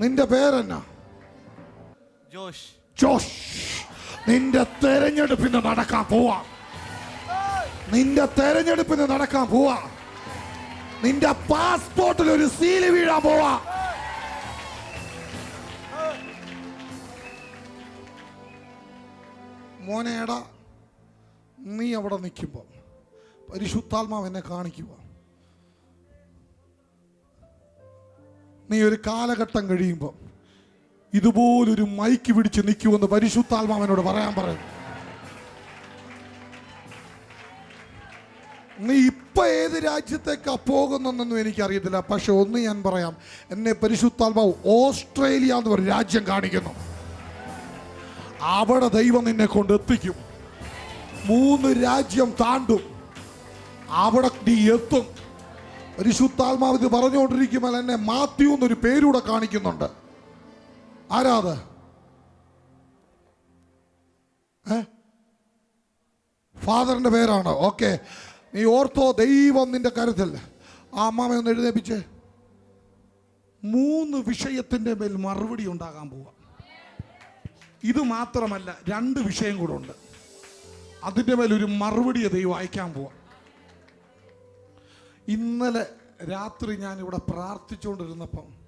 നിന്റെ പേരെന്നാ? Josh. Josh. നിന്റെ തെരഞ്ഞെടുപ്പിന് നടക്കാൻ പോവാ. നിന്റെ തെരഞ്ഞെടുപ്പിന് നടക്കാൻ പോവാ. നിന്റെ പാസ്പോർട്ടിൽ ഒരു സീൽ വീഴാൻ പോവാ. മോനേടാ നീ അവിടെ നിൽക്കുമ്പോൾ പരിശുദ്ധാത്മാവ് എന്നെ കാണിക്കുക നീ ഒരു കാലഘട്ടം കഴിയുമ്പോൾ ഇതുപോലൊരു മൈക്ക് പിടിച്ച് നിൽക്കുമെന്ന് പരിശുദ്ധാത്മാവനോട് പറയാൻ പറയുന്നു നീ ഇപ്പൊ ഏത് രാജ്യത്തേക്കാ പോകുന്നെന്നൊന്നും എനിക്കറിയത്തില്ല. പക്ഷെ ഒന്ന് ഞാൻ പറയാം. എന്നെ പരിശുദ്ധാത്മാവ് ഓസ്ട്രേലിയ എന്ന് ഒരു രാജ്യം കാണിക്കുന്നു. അവിടെ ദൈവം നിന്നെ കൊണ്ട് എത്തിക്കും മൂന്ന് രാജ്യം താണ്ടും. അവിടെ നീ എത്തും. പരിശുദ്ധാത്മാവ് ഇത് പറഞ്ഞുകൊണ്ടിരിക്കുമ്പോൾ എന്നെ മാത്യു എന്നൊരു പേരൂടെ കാണിക്കുന്നുണ്ട്. ആരാത്? ഫാദറിന്റെ പേരാണ്. ഓക്കെ. നീ ഓർത്തോ ദൈവം നിന്റെ കരുതൽ. ആ അമ്മാമ ഒന്ന് എഴുന്നേപ്പിച്ച്. മൂന്ന് വിഷയത്തിന്റെ മേൽ മറുപടി ഉണ്ടാകാൻ പോവാ. ഇത് മാത്രമല്ല രണ്ട് വിഷയം കൂടെ ഉണ്ട്. അതിന്റെ മേലൊരു മറുപടിയെ ദൈവം അയക്കാൻ പോവാ. ഇന്നലെ രാത്രി ഞാൻ ഇവിടെ പ്രാർത്ഥിച്ചുകൊണ്ടിരുന്നപ്പം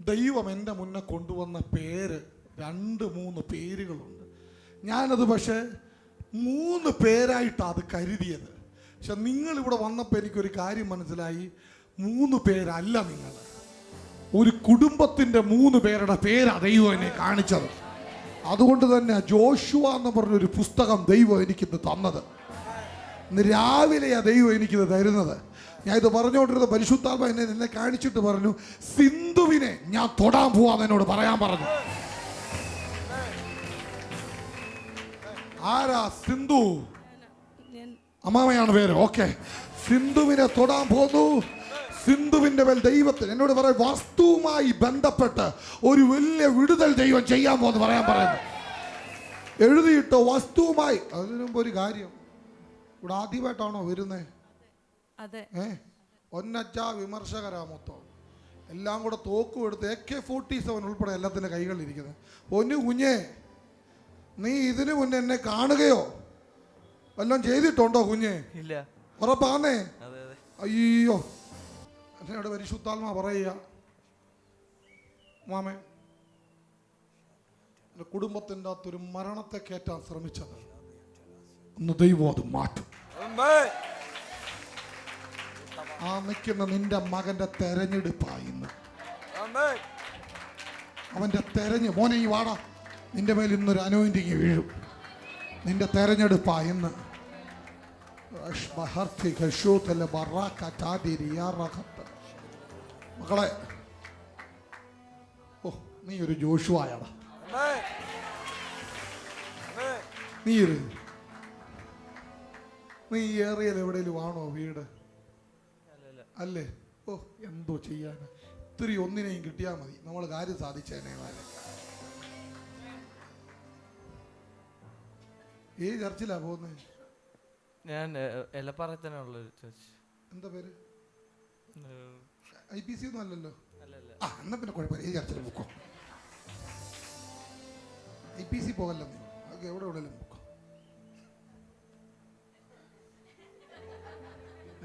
ദൈവം എന്റെ മുന്നേ കൊണ്ടുവന്ന പേര് രണ്ട് മൂന്ന് പേരുകളുണ്ട്. ഞാനത് പക്ഷേ മൂന്ന് പേരായിട്ടാണ് അത് കരുതിയത്. പക്ഷെ നിങ്ങളിവിടെ വന്നപ്പോൾ എനിക്കൊരു കാര്യം മനസ്സിലായി. മൂന്ന് പേരല്ല നിങ്ങൾ. ഒരു കുടുംബത്തിന്റെ മൂന്ന് പേരുടെ പേര് ദൈവം എന്നെ കാണിച്ചത്. അതുകൊണ്ട് തന്നെ ജോഷുവ എന്ന് പറഞ്ഞൊരു പുസ്തകം ദൈവം എനിക്കിന്ന് തന്നത്. ഇന്ന് രാവിലെയാ ദൈവം എനിക്കിത് തരുന്നത്. ഞാൻ ഇത് പറഞ്ഞുകൊണ്ടിരുന്ന പരിശുദ്ധാത്മ എന്നെ നിന്നെ കാണിച്ചിട്ട് പറഞ്ഞു സിന്ധുവിനെ ഞാൻ തൊടാൻ പോവാന്ന് എന്നോട് പറയാൻ പറഞ്ഞു. ആരാ സിന്ധു? അമ്മാമയാണ് പേര്. ഓക്കെ. സിന്ധുവിനെ തൊടാൻ പോന്നു. സിന്ധുവിന്റെ മേൽ ദൈവത്തിന് എന്നോട് പറയാം വസ്തുവുമായി ബന്ധപ്പെട്ട് ഒരു വലിയ വിടുതൽ ദൈവം ചെയ്യാൻ പോകുന്നു പറയാൻ പറയുന്നു. എഴുതിയിട്ടോ വസ്തുവുമായി അതിനു മുമ്പ് ഒരു കാര്യം. ഇവിടെ ആദ്യമായിട്ടാണോ വരുന്നേ? ഏ? ഒന്നച്ച വിമർശകരാ മൊത്തം. എല്ലാം കൂടെ തോക്കും എടുത്ത് എ കെ ഫോർട്ടി സെവൻ ഉൾപ്പെടെ എല്ലാത്തിന്റെ കൈകളിലിരിക്കുന്നത് ഒന്ന് കുഞ്ഞേ നീ ഇതിനു മുന്നേ എന്നെ കാണുകയോ? വല്ലതും ചെയ്തിട്ടുണ്ടോ കുഞ്ഞേ? ഇല്ല. ഉറപ്പാന്നേ? അയ്യോ. എന്നോട് പരിശുദ്ധാത്മാ പറയുക. മാമേ എന്റെ കുടുംബത്തിന്റെ അകത്തൊരു മരണത്തെ കയറ്റാൻ ശ്രമിച്ചത്. ഒന്ന് ദൈവം അത് മാറ്റും. ആ നിൽക്കുന്ന നിന്റെ മകന്റെ തെരഞ്ഞെടുപ്പായി ഇന്ന് അവന്റെ തെരഞ്ഞ് മോനെ ഈ വാടാ നിന്റെ മേൽ ഇന്നൊരു അനോയിന്റിങ് വീഴും. നിന്റെ തെരഞ്ഞെടുപ്പായി ഇന്ന്. മക്കളെ ഓ നീ ഒരു ജോഷുവായടാ. നീ ഒരു നീ ഏറിയൽ എവിടെയെങ്കിലും ആണോ വീട്? അല്ലേ? ഓ എന്തോ ചെയ്യാൻ ഇത്തിരി ഒന്നിനെയും കിട്ടിയാൽ മതി. നമ്മൾ കാര്യം സാധിച്ചേനെ മാരെ ഏ ചർച്ചിലാ പോകുന്നത് ഞാൻ എലപ്പാറ ചർച്ച് എന്താ പേര്? ഐ പി സി ഒന്നും അല്ലല്ലോ? ആ എന്നാ പിന്നെ കുഴപ്പമില്ല. ഈ ചർച്ചിൽ പൊക്കോ. ഐ പി സി പോകല്ലോ അതൊക്കെ എവിടെ എവിടെയെങ്കിലും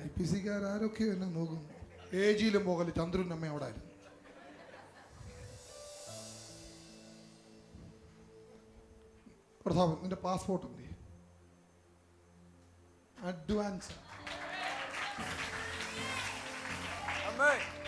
ഐ പി സിക്കാരൊക്കെയോ എന്നെ നോക്കും എ ജിയിലും പോകൽ ചന്ദ്രൻ അമ്മ അവിടെ ആയിരുന്നു. പ്രതാപൻ നിന്റെ പാസ്പോർട്ട് എന്ത് അഡ്വാൻസ് അഡ്വാൻസ്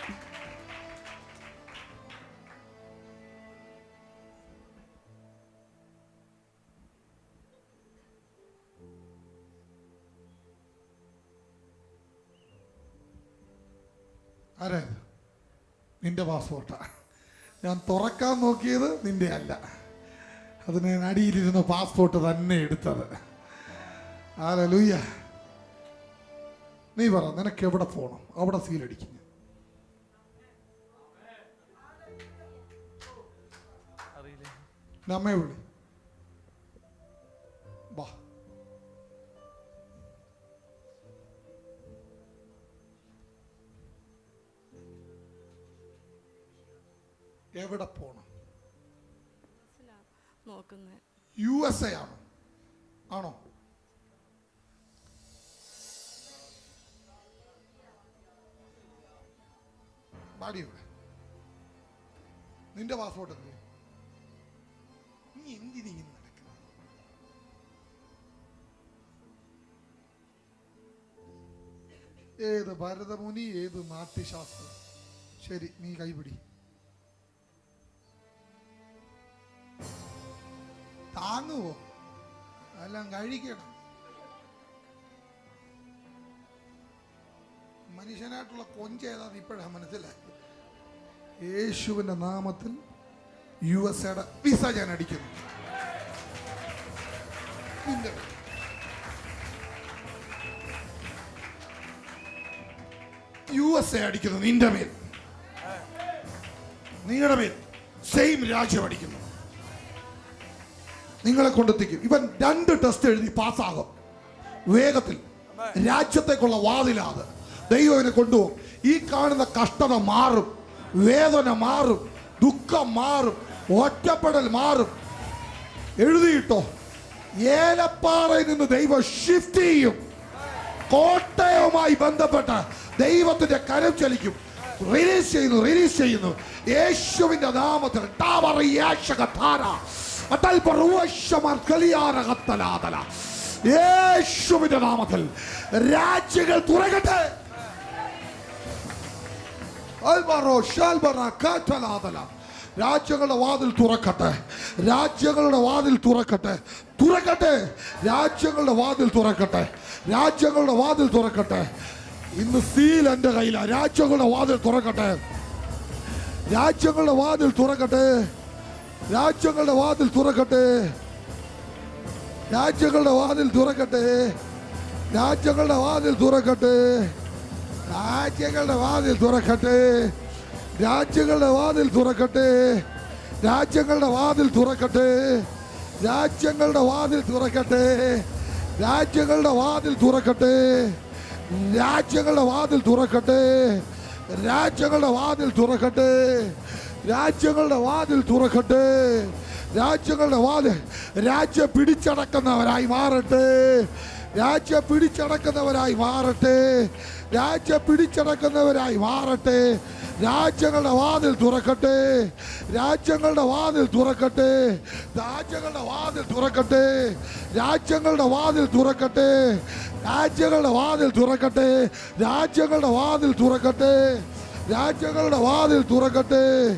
ആരാ ഇത്? നിന്റെ പാസ്പോർട്ടാ ഞാൻ തുറക്കാൻ നോക്കിയത് നിന്റെ അല്ല. അത് ഞാൻ അടിയിലിരുന്ന പാസ്പോർട്ട് തന്നെ എടുത്തത്. ആലൂയ്യ നീ പറ നിനക്ക് എവിടെ പോകണം അവിടെ സീലടിക്കും അമ്മയെ വിളി. എവിടെ പോണം? നോക്കുന്നത് യു എസ് എ ആണോ ആണോ നിന്റെ പാസ്പോർട്ട് എന്ത്? നീ എന്തിനിങ്ങനെ നടക്കുന്നത് ഏത് ഭരതമുനി ഏത് നാട്യശാസ്ത്രം? ശരി നീ കൈപിടി. താങ്ങുവോ എല്ലാം കഴിക്കണം. മനുഷ്യനായിട്ടുള്ള കൊഞ്ച് ഏതാന്ന് ഇപ്പോഴാണ് മനസ്സിലായത്? യേശുവിന്റെ നാമത്തിൽ യു എസ് എയുടെ വിസ ഞാൻ അടിക്കുന്നു. യു എസ് എ അടിക്കുന്നു നിന്റെ മേൽ. നിങ്ങളുടെ മേൽ. സെയിം രാജ്യം അടിക്കുന്നു. നിങ്ങളെ കൊണ്ടെത്തിക്കും. ഇവൻ രണ്ട് ടെസ്റ്റ് എഴുതി പാസ്സാകും. വേഗത്തിൽ. രാജ്യത്തേക്കുള്ള വാതിലാത്. ദൈവം ഇവനെ കൊണ്ടുപോകും. ഈ കാണുന്ന കഷ്ടത മാറും. വേദന മാറും. ദുഃഖം മാറും. ഒറ്റപ്പെടൽ മാറും. എഴുതിയിട്ടോ? ഏലപ്പാറയിൽ നിന്ന് ദൈവം ഷിഫ്റ്റ് ചെയ്യും. കോട്ടയവുമായി ബന്ധപ്പെട്ട ദൈവത്തിന്റെ കരം ചലിക്കും. റിലീസ് ചെയ്യുന്നു റിലീസ് ചെയ്യുന്നു. യേശുവിന്റെ നാമത്തിൽ ടാവറിയാശകധാര അടൽപറുവശമർക്കലിയാരകത്തലാതല. യേശുവിന്റെ നാമത്തിൽ രാജ്യങ്ങൾ തുറകട്ടെ രാജ്യങ്ങളുടെ വാതിൽ തുറക്കട്ടെ. രാജ്യങ്ങളുടെ വാതിൽ തുറക്കട്ടെ. തുറക്കട്ടെ. രാജ്യങ്ങളുടെ വാതിൽ തുറക്കട്ടെ. രാജ്യങ്ങളുടെ വാതിൽ തുറക്കട്ടെ. ഇന്ന് സീൽ എന്റെ കയ്യിലാണ് രാജ്യങ്ങളുടെ വാതിൽ തുറക്കട്ടെ. രാജ്യങ്ങളുടെ വാതിൽ തുറക്കട്ടെ. രാജ്യങ്ങളുടെ വാതിൽ തുറക്കട്ടെ രാജ്യങ്ങളുടെ വാതിൽ തുറക്കട്ടെ രാജ്യങ്ങളുടെ വാതിൽ തുറക്കട്ടെ രാജ്യങ്ങളുടെ വാതിൽ തുറക്കട്ടെ രാജ്യങ്ങളുടെ വാതിൽ തുറക്കട്ടെ രാജ്യങ്ങളുടെ വാതിൽ തുറക്കട്ടെ രാജ്യങ്ങളുടെ വാതിൽ തുറക്കട്ടെ രാജ്യങ്ങളുടെ വാതിൽ തുറക്കട്ടെ രാജ്യങ്ങളുടെ വാതിൽ തുറക്കട്ടെ രാജ്യങ്ങളുടെ വാതിൽ തുറക്കട്ടെ രാജ്യങ്ങളുടെ വാതിൽ തുറക്കട്ടെ. രാജ്യങ്ങളുടെ വാതിൽ രാജ്യം പിടിച്ചടക്കുന്നവരായി മാറട്ടെ. രാജ്യം പിടിച്ചടക്കുന്നവരായി മാറട്ടെ. രാജ്യം പിടിച്ചടക്കുന്നവരായി മാറട്ടെ. രാജ്യങ്ങളുടെ വാതിൽ തുറക്കട്ടെ. രാജ്യങ്ങളുടെ വാതിൽ തുറക്കട്ടെ. രാജ്യങ്ങളുടെ വാതിൽ തുറക്കട്ടെ. രാജ്യങ്ങളുടെ വാതിൽ തുറക്കട്ടെ. രാജ്യങ്ങളുടെ വാതിൽ തുറക്കട്ടെ. രാജ്യങ്ങളുടെ വാതിൽ തുറക്കട്ടെ. രാജ്യങ്ങളുടെ വാതിൽ തുറക്കട്ടെ.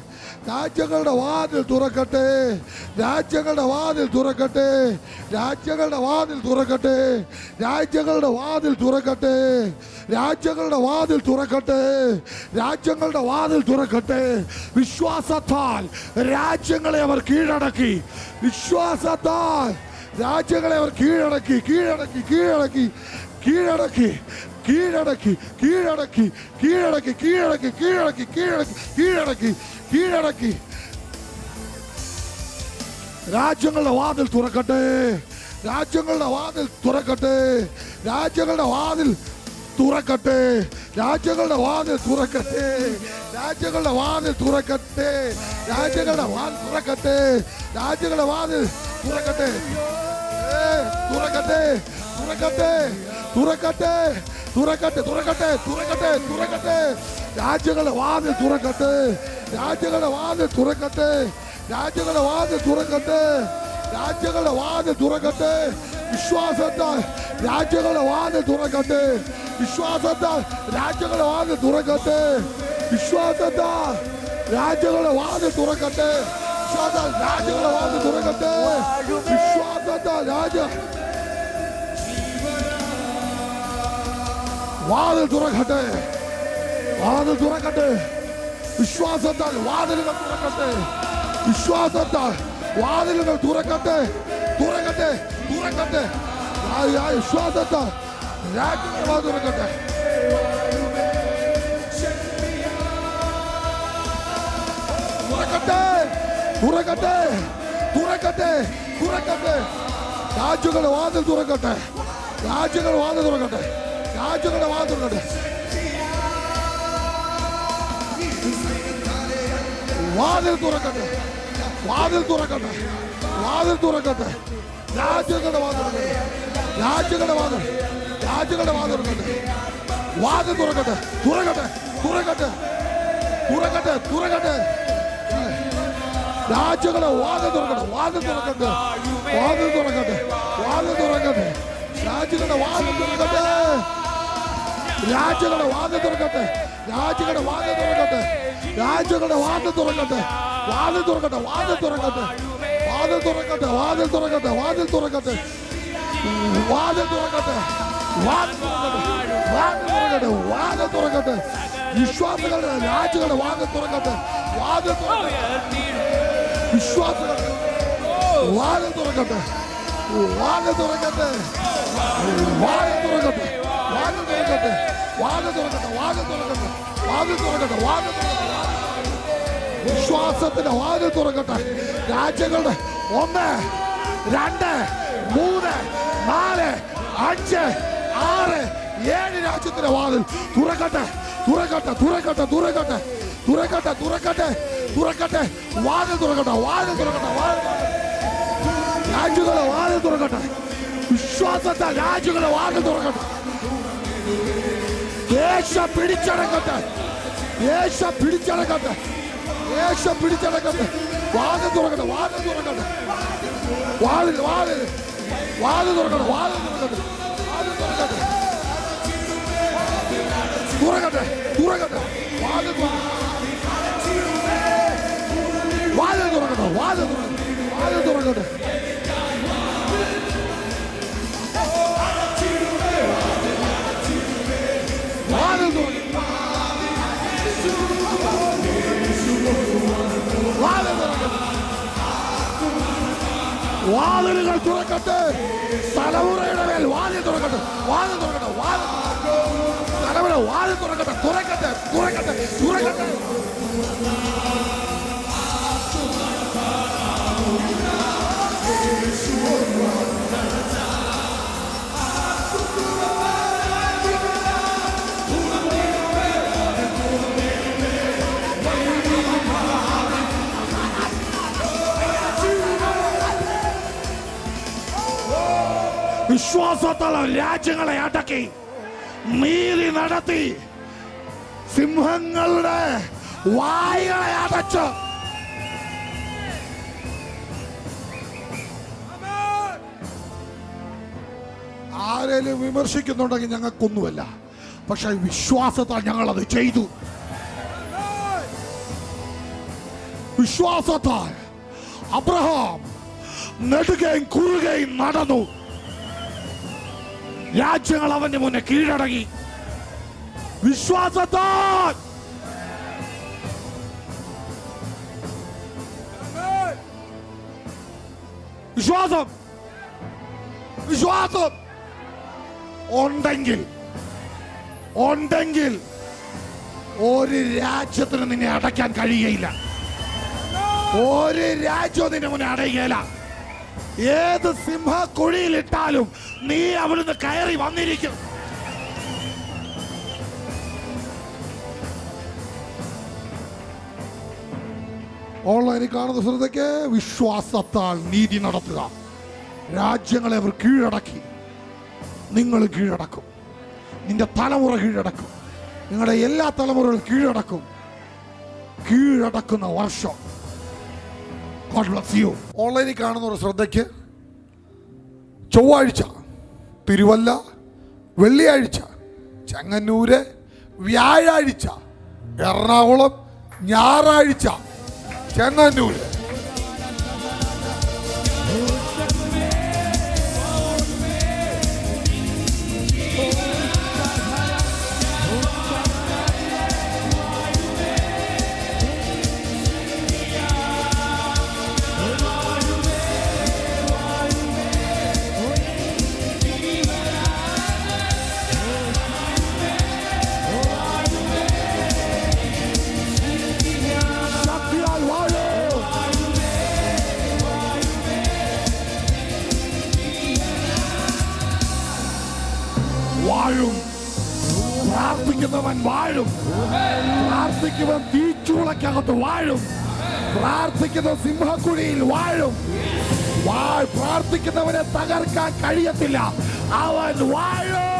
രാജ്യങ്ങളുടെ വാതിൽ തുറക്കട്ടെ. രാജ്യങ്ങളുടെ വാതിൽ തുറക്കട്ടെ. രാജ്യങ്ങളുടെ വാതിൽ തുറക്കട്ടെ. രാജ്യങ്ങളുടെ വാതിൽ തുറക്കട്ടെ. രാജ്യങ്ങളുടെ വാതിൽ തുറക്കട്ടെ. രാജ്യങ്ങളുടെ വാതിൽ തുറക്കട്ടെ. വിശ്വാസത്താൽ രാജ്യങ്ങളെ അവർ കീഴടക്കി. വിശ്വാസത്താൽ രാജ്യങ്ങളെ അവർ കീഴടക്കി കീഴടക്കി കീഴടക്കി കീഴടക്കി. കീഴടക്കി കീഴടക്കി കീഴടക്കി കീഴടക്കി കീഴടക്കി കീഴടക്കി കീഴടക്കി കീഴടക്കി രാജ്യങ്ങളുടെ വാതിൽ തുറക്കട്ടെ രാജ്യങ്ങളുടെ വാതിൽ തുറക്കട്ടെ രാജ്യങ്ങളുടെ വാതിൽ തുറക്കട്ടെ രാജ്യങ്ങളുടെ വാതിൽ തുറക്കട്ടെ രാജ്യങ്ങളുടെ വാതിൽ തുറക്കട്ടെ രാജ്യങ്ങളുടെ വാതിൽ തുറക്കട്ടെ രാജ്യങ്ങളുടെ വാതിൽ തുറക്കട്ടെ ഏ, തുറക്കട്ടെ തുറക്കട്ടെ തുറക്കട്ടെ തുറക്കട്ടെ തുറക്കട്ടെ തുറക്കട്ടെ തുറക്കട്ടെ. രാജ്യങ്ങളുടെ വാതിൽ തുറക്കട്ടെ രാജ്യങ്ങളുടെ വാതിൽ തുറക്കട്ടെ രാജ്യങ്ങളുടെ വാതിൽ തുറക്കട്ടെ രാജ്യങ്ങളുടെ വാതിൽ തുറക്കട്ടെ. വിശ്വാസത്താൽ രാജ്യങ്ങളുടെ വാതിൽ തുറക്കട്ടെ. വിശ്വാസത്താൽ രാജ്യങ്ങളുടെ വാതിൽ തുറക്കട്ടെ. വിശ്വാസത്താൽ രാജ്യങ്ങളുടെ വാതിൽ തുറക്കട്ടെ. വിശ്വാസത്താൽ രാജ്യങ്ങളുടെ വാതിൽ തുറക്കട്ടെ. വിശ്വാസത്താൽ രാജ്യ വാതിൽ തുറക്കട്ടെ. വാതിൽ തുറക്കട്ടെ. വിശ്വാസത്താൽ വാതിലുകൾ തുറക്കട്ടെ. വിശ്വാസത്താൽ വാതിലുകൾ തുറക്കട്ടെ. തുറക്കട്ടെ തുറക്കട്ടെ. വിശ്വാസത്താൽ രാജ്യങ്ങൾ തുറക്കട്ടെ. തുറക്കട്ടെ തുറക്കട്ടെ തുറക്കട്ടെ തുറക്കട്ടെ. രാജ്യങ്ങളുടെ വാതിൽ തുറക്കട്ടെ. രാജ്യങ്ങളുടെ വാതിൽ തുറക്കട്ടെ. രാജ്യങ്ങളുടെ വാതിൽ തുറക്കട്ടെ വാതിൽ തുറക്കട്ടെ വാതിൽ തുറക്കട്ടെ വാതിൽ തുറക്കട്ടെ രാജ്യങ്ങളുടെ വാതിൽ തുറക്കട്ടെ. രാജ്യങ്ങളുടെ വാതിൽ രാജ്യങ്ങളുടെ വാതിൽ തുറക്കട്ടെ വാതിൽ തുറക്കട്ടെ തുറക്കട്ടെ തുറക്കട്ടെ തുറക്കട്ടെ തുറക്കട്ടെ രാജ്യങ്ങളെ വാതിൽ തുറക്കട്ടെ വാതിൽ തുറക്കട്ടെ വാതിൽ തുറക്കട്ടെ വാതിൽ തുറക്കട്ടെ രാജ്യങ്ങളുടെ വാതിൽ തുറക്കട്ടെ രാജ്യങ്ങളുടെ വാദം തുറക്കട്ടെ രാജ്യങ്ങളുടെ വാദം തുറക്കട്ടെ രാജ്യങ്ങളുടെ വാദം തുറക്കട്ടെ വാദം തുറക്കട്ടെ വാദം തുറക്കട്ടെ വാദം തുറക്കട്ടെ വാദം തുറക്കട്ടെ വാദം തുറക്കട്ടെ വാദം തുറക്കട്ടെ വിശ്വാസികളുടെ രാജ്യങ്ങളുടെ വാദം തുറക്കട്ടെ വാദം തുറക്കട്ടെ വിശ്വാസികളുടെ വാതിൽ തുറക്കട്ടെ വാദം തുറക്കട്ടെ വാദം തുറക്കട്ടെ വാതിൽ തുറക്കട്ടെ വാതിൽ തുറക്കട്ടെ വാതിൽ തുറക്കട്ടെ വാതിൽ തുറക്കട്ടെ വിശ്വാസത്തിന്റെ വാതിൽ തുറക്കട്ടെ രാജ്യങ്ങളുടെ ഒന്ന് രണ്ട് മൂന്ന് നാല് അഞ്ച് ആറ് ഏഴ് രാജ്യത്തിന്റെ വാതിൽ തുറക്കട്ടെ തുറക്കട്ടെ തുറക്കട്ടെ തുറക്കട്ടെ തുറക്കട്ടെ തുറക്കട്ടെ തുറക്കട്ടെ വാതിൽ തുറക്കട്ടെ വാതിൽ തുറക്കട്ടെ വാതിൽ തുറക്കട്ടെ രാജ്യങ്ങളെ വാതിൽ തുറക്കട്ടെ വിശ്വാസത്തെ രാജ്യങ്ങളെ വാതിൽ തുറക്കട്ടെ യേശ പിടിച്ചടക്കട്ടെ യേശ പിടിച്ചടക്കട്ടെ യേശ പിടിച്ചടക്കട്ടെ വാത തുറക്കട്ടെ വാത തുറക്കട്ടെ. വാതിൽ വാതിൽ. വാത് തുറക്കട്ടെ വാത് തുറക്കട്ടെ. വാത് തുറക്കട്ടെ. തുറക്കട്ടെ. വാതിലുകൾ തുറക്കട്ടെ. തലമുറയുടെ മേൽ വാതിൽ തുറക്കട്ടെ. വാതിൽ തുറക്കട്ടെ വാതിൽ. തലമുറ വാതിൽ തുറക്കട്ടെ തുറക്കട്ടെ തുറക്കട്ടെ തുറക്കട്ടെ. വിശ്വാസത്താൽ രാജ്യങ്ങളെ അടക്കി നീതി നടത്തി സിംഹങ്ങളുടെ വായികളെ അടച്ചു. ആരെങ്കിലും വിമർശിക്കുന്നുണ്ടെങ്കിൽ ഞങ്ങൾക്കൊന്നുമല്ല പക്ഷെ വിശ്വാസത്താൽ ഞങ്ങൾ അത് ചെയ്തു. വിശ്വാസത്താൽ അബ്രഹാം നെടുകയും കുറുകയും നടന്നു. രാജ്യങ്ങൾ അവന്റെ മുന്നേ കീഴടങ്ങി. വിശ്വാസത്താൽ. വിശ്വാസം. വിശ്വാസം. ഉണ്ടെങ്കിൽ ഉണ്ടെങ്കിൽ ഒരു രാജ്യത്തിന് നിന്നെ അടയ്ക്കാൻ കഴിയയില്ല ഒരു രാജ്യവും നിന്നെ മുന്നേ അടയുകയില്ല. ഏത് സിംഹ കുഴിയിലിട്ടാലും നീ അവിടുന്ന് കയറി വന്നിരിക്കും. ഓൺലൈനിൽ കാണുന്ന ശ്രദ്ധയ്ക്ക് വിശ്വാസത്താൽ നീതി നടത്തുക. രാജ്യങ്ങളെ അവർ കീഴടക്കി. നിങ്ങൾ കീഴടക്കും. നിന്റെ തലമുറ കീഴടക്കും. നിങ്ങളുടെ എല്ലാ തലമുറകളും കീഴടക്കും. കീഴടക്കുന്ന വർഷം. ഓൺലൈനിൽ കാണുന്ന ഒരു ശ്രദ്ധയ്ക്ക് ചൊവ്വാഴ്ച തിരുവല്ല വെള്ളിയാഴ്ച ചെങ്ങന്നൂര് വ്യാഴാഴ്ച എറണാകുളം ഞായറാഴ്ച ചെങ്ങന്നൂര്. പ്രാർത്ഥിക്കുന്നവൻ വാഴും. പ്രാർത്ഥിക്കുന്നവൻ തീച്ചൂളക്കകത്ത് വാഴും. പ്രാർത്ഥിക്കുന്ന സിംഹക്കുഴിയിൽ വാഴും. വാഴ് പ്രാർത്ഥിക്കുന്നവനെ തകർക്കാൻ കഴിയത്തില്ല. അവൻ വാഴും.